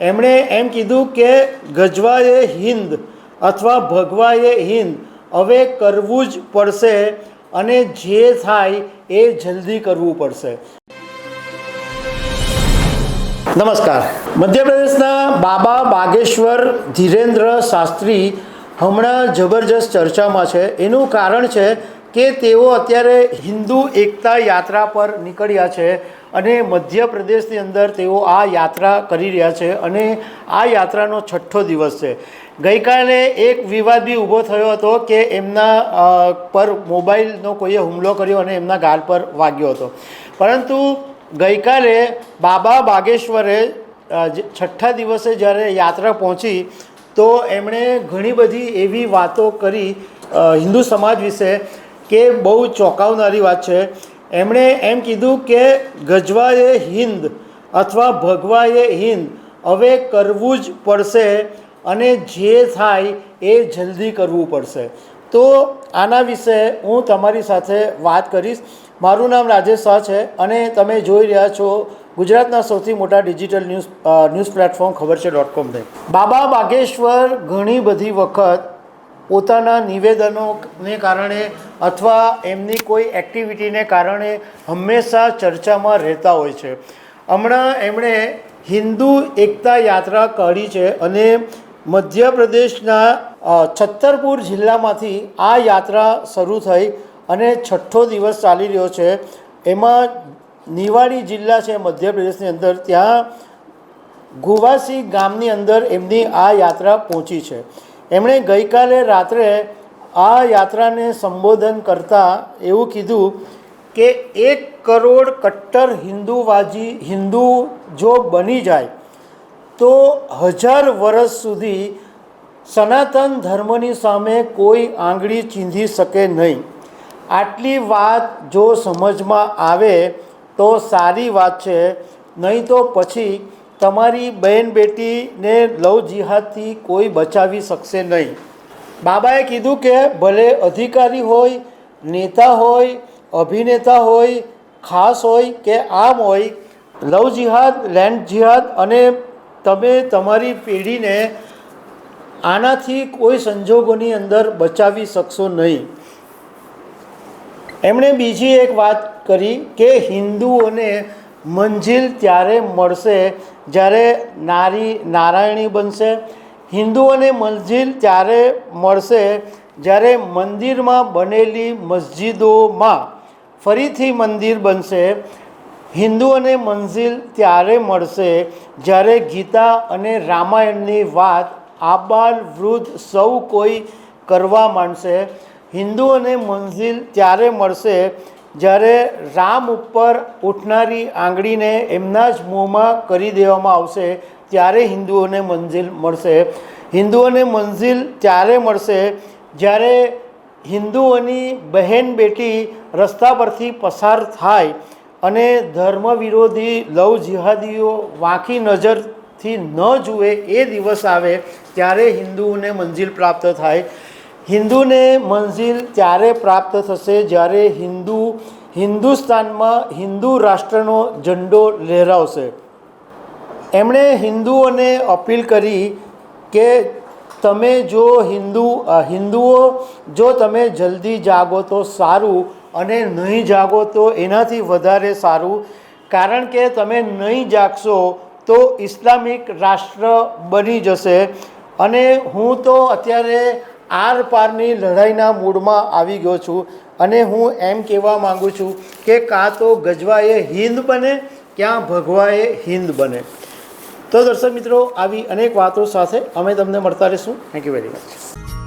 એમણે એમ કીધું કે ગજવાએ હિન્દ અથવા ભગવાએ હિન્દ હવે કરવું જ પડશે અને જે થાય એ જલ્દી કરવું પડશે. નમસ્કાર. મધ્યપ્રદેશના બાબા બાગેશ્વર ધીરેન્દ્ર શાસ્ત્રી હમણાં જબરજસ્ત ચર્ચામાં છે. એનું કારણ છે કે તેઓ અત્યારે હિન્દુ એકતા યાત્રા પર નીકળ્યા છે અને મધ્યપ્રદેશની અંદર તેઓ આ યાત્રા કરી રહ્યા છે અને આ યાત્રાનો છઠ્ઠો દિવસ છે. ગઈકાલે એક વિવાદ બી ઊભો થયો હતો કે એમના પર મોબાઈલનો કોઈએ હુમલો કર્યો અને એમના ગાલ પર વાગ્યો હતો. પરંતુ ગઈકાલે બાબા બાગેશ્વરે છઠ્ઠા દિવસે જ્યારે યાત્રા પહોંચી, તો એમણે ઘણી બધી એવી વાતો કરી હિન્દુ સમાજ વિશે કે બહુ ચોંકાવનારી વાત છે. એમણે એમ કીધું કે ગજવાએ હિન્દ અથવા ભગવાએ હિન્દ હવે કરવું જ પડશે અને જે થાય એ જલ્દી કરવું પડશે. તો આના વિશે હું તમારી સાથે વાત કરીશ. મારું નામ રાજેશ શાહ છે અને તમે જોઈ રહ્યા છો ગુજરાતના સૌથી મોટા ડિજિટલ ન્યૂઝ ન્યૂઝ પ્લેટફોર્મ ખબર છે ડોટ કોમને બાબા બાગેશ્વર ઘણી બધી વખત પોતાના નિવેદનોને કારણે અથવા એમની કોઈ એક્ટિવિટીને કારણે હંમેશા ચર્ચામાં રહેતા હોય છે. હમણાં એમણે હિન્દુ એકતા યાત્રા કાઢી છે અને મધ્યપ્રદેશના છત્તરપુર જિલ્લામાંથી આ યાત્રા શરૂ થઈ અને છઠ્ઠો દિવસ ચાલી રહ્યો છે. એમાં નિવાડી જિલ્લા છે મધ્યપ્રદેશની અંદર. ત્યાં ગુવાસી ગામની અંદર એમની આ યાત્રા પહોંચી છે. એમણે ગઈકાલે રાત્રે આ યાત્રાને સંબોધન કરતાં એવું કીધું કે એક કરોડ કટ્ટર હિન્દુવાજી, હિન્દુ જો બની જાય, તો હજાર વર્ષ સુધી સનાતન ધર્મની સામે કોઈ આંગળી ચીંધી શકે નહીં. આટલી વાત જો સમજમાં આવે તો સારી વાત છે, નહીં તો પછી તમારી બહેન બેટીને લવ જિહાદથી કોઈ બચાવી શકશે નહીં. બાબાએ કીધું કે ભલે અધિકારી હોય, નેતા હોય, અભિનેતા હોય, ખાસ હોય કે આમ હોય, લવ જિહાદ, લેન્ડ જિહાદ અને તમે તમારી પેઢીને આનાથી કોઈ સંજોગોની અંદર બચાવી શકશો નહીં. એમણે બીજી એક વાત કરી કે હિન્દુઓને મંજિલ ત્યારે મળશે જ્યારે નારી નારાયણી બનશે હિન્દુઓને મંજિલ ત્યારે મળશે. જ્યારે મંદિરમાં બનેલી મસ્જિદોમાં ફરીથી મંદિર બનશે હિન્દુઓને મંજિલ ત્યારે મળશે. જ્યારે ગીતા અને રામાયણની વાત આબાલ વૃદ્ધ સૌ કોઈ કરવા માંડશે હિન્દુઓને મંજિલ ત્યારે મળશે. જ્યારે રામ ઉપર ઉઠનારી આંગળીને એમના જ મોંમાં કરી દેવામાં આવશે, ત્યારે હિન્દુઓને મંજિલ મળશે. હિન્દુઓને મંજિલ ત્યારે મળશે જ્યારે હિન્દુઓની બહેન બેટી રસ્તા પરથી પસાર થાય અને ધર્મ વિરોધી લવ જિહાદીઓ વાંકી નજરથી ન જુએ એ દિવસ આવે, ત્યારે હિન્દુઓને મંજિલ પ્રાપ્ત થાય. હિન્દુને મંજિલ ત્યારે પ્રાપ્ત થશે જ્યારે હિન્દુ હિન્દુસ્તાનમાં હિન્દુ રાષ્ટ્રનો ઝંડો લહેરાવશે. એમણે હિન્દુઓને અપીલ કરી કે તમે જો હિન્દુ હિન્દુઓ, જો તમે જલ્દી જાગો તો સારું અને નહીં જાગો તો એનાથી વધારે સારું. કારણ કે તમે નહીં જાગશો તો ઇસ્લામિક રાષ્ટ્ર બની જશે. અને હું તો અત્યારે આર પારની લડાઈના મૂડમાં આવી ગયો છું અને હું એમ કહેવા માગું છું કે કાં તો ગજવાએ હિન્દ બને, ક્યાં ભગવાએ હિન્દ બને. તો દર્શક મિત્રો, આવી અનેક વાતો સાથે અમે તમને મળતા રહીશું. Thank you very much